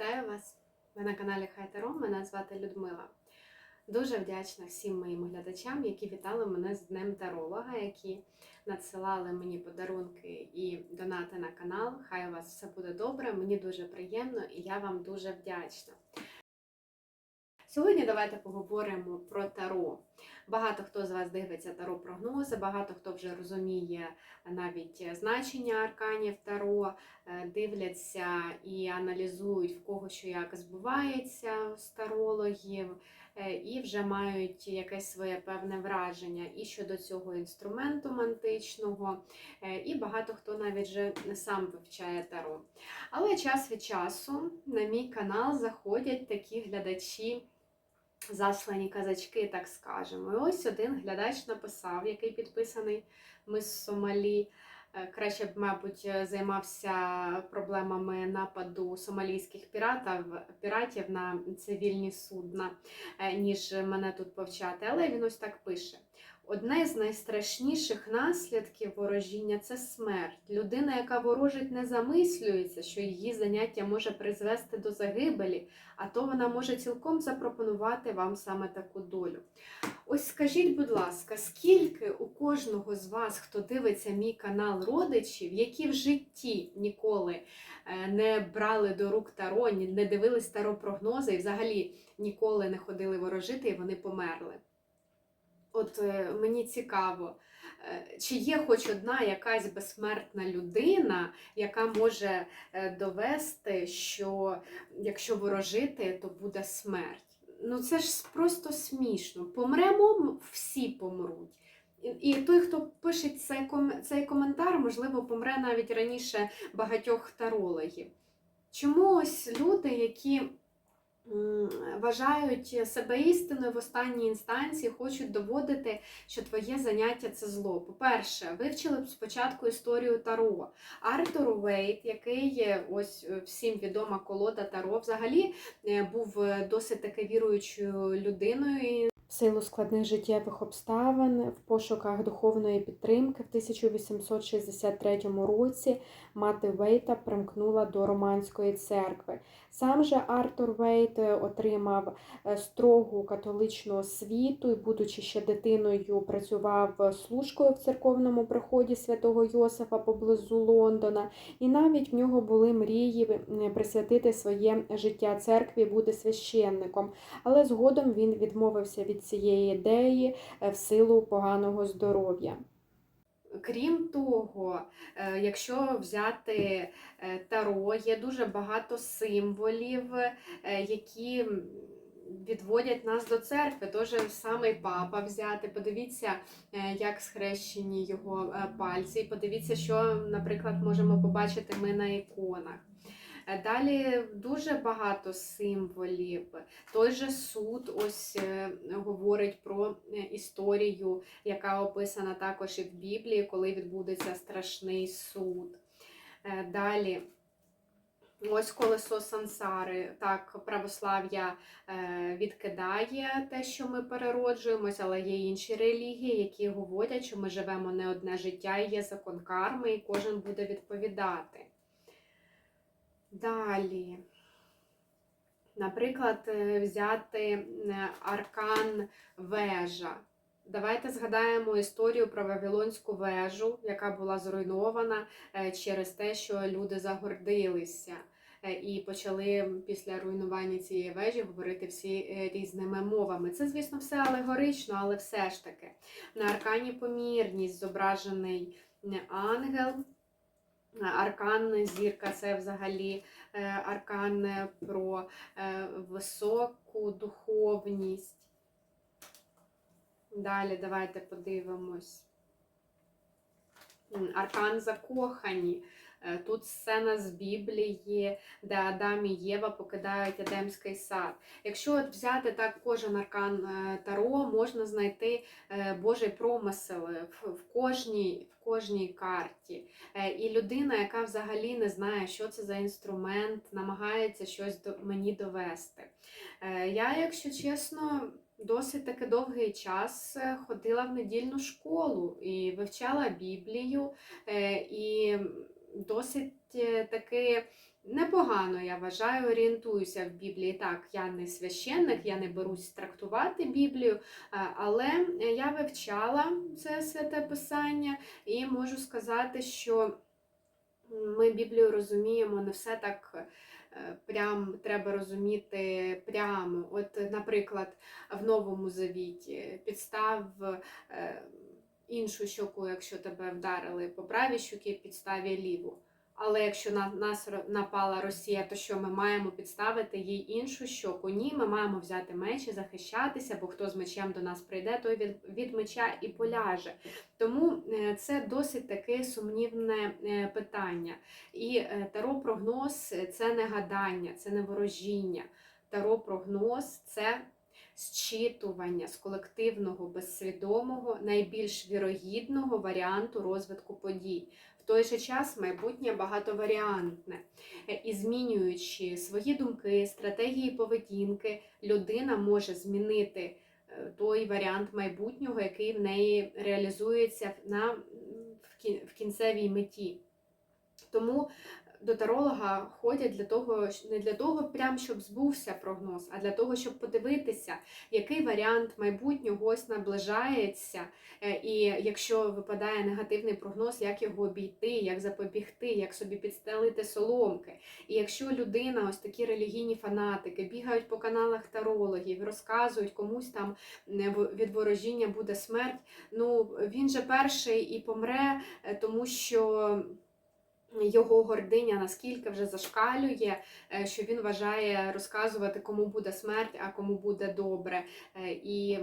Вітаю вас! Ви на каналі Хай Таро. Мене звати Людмила. Дуже вдячна всім моїм глядачам, які вітали мене з Днем Таролога, які надсилали мені подарунки і донати на канал. Хай у вас все буде добре. Мені дуже приємно і я вам дуже вдячна. Сьогодні давайте поговоримо про таро. Багато хто з вас дивиться таро прогнози, багато хто вже розуміє навіть значення арканів таро, е, дивляться і аналізують в кого що як збувається з тарологів, е, і вже мають якесь своє певне враження і щодо цього інструменту мантичного, е, і багато хто навіть вже сам вивчає таро. Але час від часу на мій канал заходять такі глядачі. Заслані казачки, так скажемо. І ось один глядач написав, який підписаний ми з Сомалі. Е, Краще б, мабуть, займався проблемами нападу сомалійських піратів, піратів на цивільні судна, е, ніж мене тут повчати. Але він ось так пише: одне з найстрашніших наслідків ворожіння це смерть. Людина, яка ворожить, не замислюється, що її заняття може призвести до загибелі, а то вона може цілком запропонувати вам саме таку долю. Ось скажіть, будь ласка, скільки у кожного з вас, хто дивиться мій канал родичів, які в житті ніколи е, не брали до рук таро, не дивились таро прогнози і взагалі ніколи не ходили ворожити, і вони померли? От е, мені цікаво, е, чи є хоч одна якась безсмертна людина, яка може е, довести, що якщо ворожити, то буде смерть. Ну це ж просто смішно. Помремо, всі помруть. І, той, хто пише цей, цей коментар, можливо, помре навіть раніше багатьох тарологів. Чому ось люди, які вважають себе істиною в останній інстанції, хочуть доводити, що твоє заняття це зло. По-перше, вивчили б спочатку історію Таро. Артур Уейт, який є ось е, всім відома колода Таро, взагалі е, був е, досить таки віруючою людиною. В силу складних життєвих обставин в пошуках духовної підтримки в 1863 році мати Вейта примкнула до Романської церкви. Сам же Артур Вейт е, отримав е, строгу католичну освіту і, будучи ще дитиною, працював служкою в церковному приході святого Йосифа поблизу Лондона. І навіть в нього були мрії е, присвятити своє життя церкві, бути священником. Але згодом він відмовився від цієї ідеї в силу поганого здоров'я. Крім того, е, якщо взяти е, таро, є дуже багато символів, е, які відводять нас до церкви. Тож самий папа взяти. Подивіться, як схрещені його пальці, і Подивіться, що, наприклад, можемо побачити ми на іконах. Е, Далі дуже багато символів. Той же суд ось е, говорить про е, історію, яка описана також і в Біблії, коли відбудеться страшний суд. Далі. Ось колесо сансари. Так, православ'я відкидає те, що ми перероджуємось, але є інші релігії, які говорять, що ми живемо не одне життя, і є закон карми, і кожен буде відповідати. Далі. Наприклад, е, взяти е, аркан вежа. Давайте згадаємо історію про Вавилонську вежу, яка була зруйнована е, через те, що люди загордилися і почали після руйнування цієї вежі говорити всі різними мовами. Це, звісно, все алегорично, але все ж таки. На аркані помірність зображений ангел. Аркан зірка це взагалі е, аркан про е, високу духовність. Далі давайте подивимось. Аркан закохані. Е, Тут сцена з Біблії, де Адам і Єва покидають Едемський сад. Якщо от взяти так кожен аркан е, Таро, можна знайти е, Божий промисел в, кожній, в кожній карті. І людина, яка взагалі не знає, що це за інструмент, намагається щось мені довести. Я, якщо чесно, досить таки довгий час ходила в недільну школу і вивчала Біблію, і досить е, таки непогано, я вважаю, орієнтуюся в Біблії. Так, я не священник, я не берусь трактувати Біблію, але я вивчала це святе писання і можу сказати, що ми Біблію розуміємо не все так. е, Прям треба розуміти прямо. От, наприклад, в Новому Завіті підстав е, іншу щоку, якщо тебе вдарили по правій щокі, підставі ліву. Але якщо на нас напала Росія, то що ми маємо підставити їй іншу щоку? Ні, ми маємо взяти меч і захищатися, бо хто з мечем до нас прийде, той від, від меча і поляже. Тому е, це досить таке сумнівне е, питання. І е, таро-прогноз це не гадання, це не ворожіння. Таро-прогноз це зчитування з колективного безсвідомого найбільш вірогідного варіанту розвитку подій. В той же час майбутнє багатоваріантне. Е, І змінюючи свої думки, стратегії поведінки, людина може змінити е, той варіант майбутнього, який в неї реалізується на, в кінцевій меті. Тому до таролога ходять для того, не для того, прям щоб збувся прогноз, а для того, щоб подивитися, який варіант майбутнього ось наближається, Е, і якщо випадає негативний прогноз, як його обійти, як запобігти, як собі підстелити соломки. І якщо людина, ось такі релігійні фанатики, бігають по каналах тарологів, розказують комусь там е, від ворожіння буде смерть, ну він же перший і помре, е, тому що. Його гординя наскільки вже зашкалює, е, що він вважає розказувати, кому буде смерть, а кому буде добре. Е, І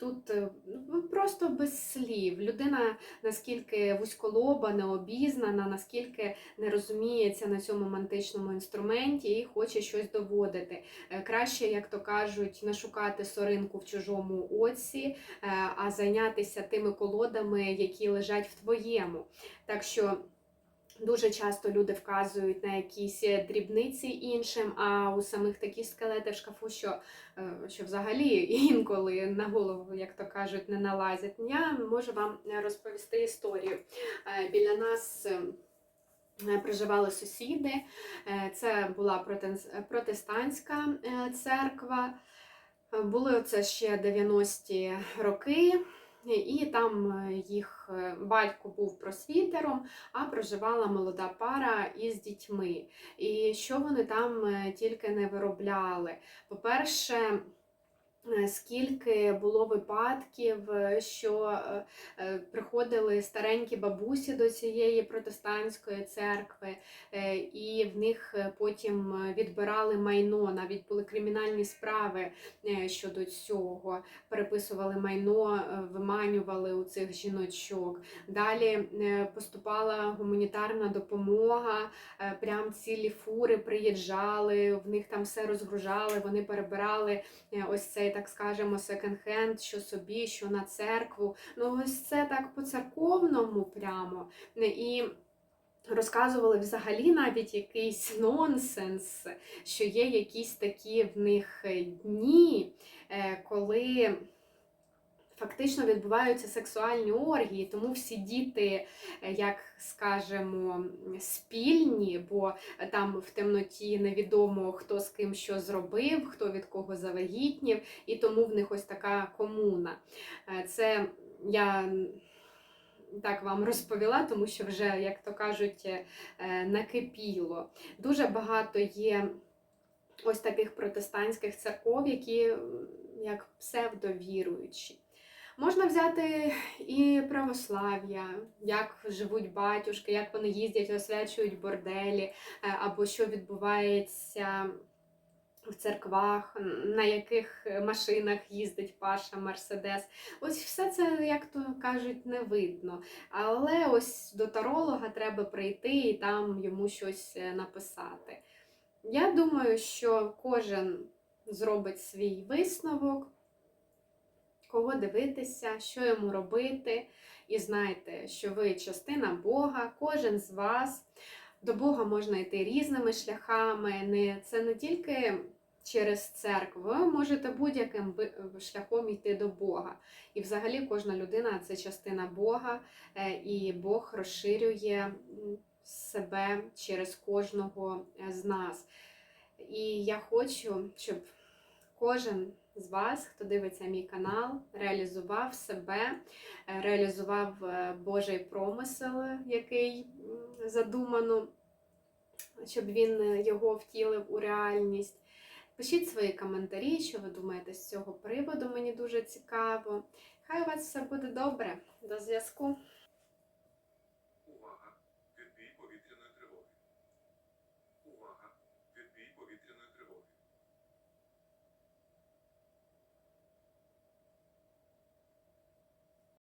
тут е, ну, просто без слів. Людина наскільки вузьколоба, необізнана, наскільки не розуміється на цьому мантичному інструменті і хоче щось доводити. Краще, як то кажуть, не шукати соринку в чужому оці, а зайнятися тими колодами, які лежать в твоєму. Так що. Дуже часто люди вказують на якісь е, дрібниці іншим, а у самих такі скелети в шкафу, що, е, що взагалі інколи на голову, як то кажуть, не налазять. Я можу вам розповісти історію. Е, Біля нас проживали сусіди. Це була протестантська церква. Були це ще 90-ті роки. І там е, їх е, батько був просвітером, а проживала молода пара із дітьми. І що вони там е, тільки не виробляли. По-перше, е, скільки було випадків, е, що е, е, приходили старенькі бабусі до цієї протестантської церкви, е, і в них е, потім е, відбирали майно, навіть були кримінальні справи е, щодо цього, переписували майно, е, виманювали у цих жіночок. Далі е, поступала гуманітарна допомога, е, прям цілі фури приїжджали, в них там все розгружали, вони перебирали е, ось цей, так скажемо, секонд-хенд, що собі, що на церкву. Ну, ось це так по-церковному прямо. І розказували взагалі навіть якийсь нонсенс, що є якісь такі в них дні, е, коли. Фактично відбуваються сексуальні оргії, тому всі діти, е, як скажемо, спільні, бо там в темноті невідомо хто з ким що зробив, хто від кого завагітнів, і тому в них ось така комуна. Е, Це я так вам розповіла, тому що вже, як то кажуть, е, накипіло. Дуже багато є ось таких протестантських церков, які як псевдовіруючі. Можна взяти і православ'я, як живуть батюшки, як вони їздять, освячують борделі, е, або що відбувається в церквах, на яких машинах їздить Паша Мерседес. Ось все це, як то кажуть, не видно. Але ось до таролога треба прийти і там йому щось е, написати. Я думаю, що кожен зробить свій висновок, кого дивитися, що йому робити. І знайте, що ви частина Бога, кожен з вас. До Бога можна йти різними шляхами. Це не тільки через церкву, ви можете будь-яким шляхом йти до Бога. І взагалі кожна людина це частина Бога, е, і Бог розширює себе через кожного з нас. І я хочу, щоб кожен з вас, хто дивиться мій канал, реалізував себе, е, реалізував е, Божий промисел, який задумано, щоб він е, його втілив у реальність. Пишіть свої коментарі, що ви думаєте з цього приводу, мені дуже цікаво. Хай у вас все буде добре. До зв'язку!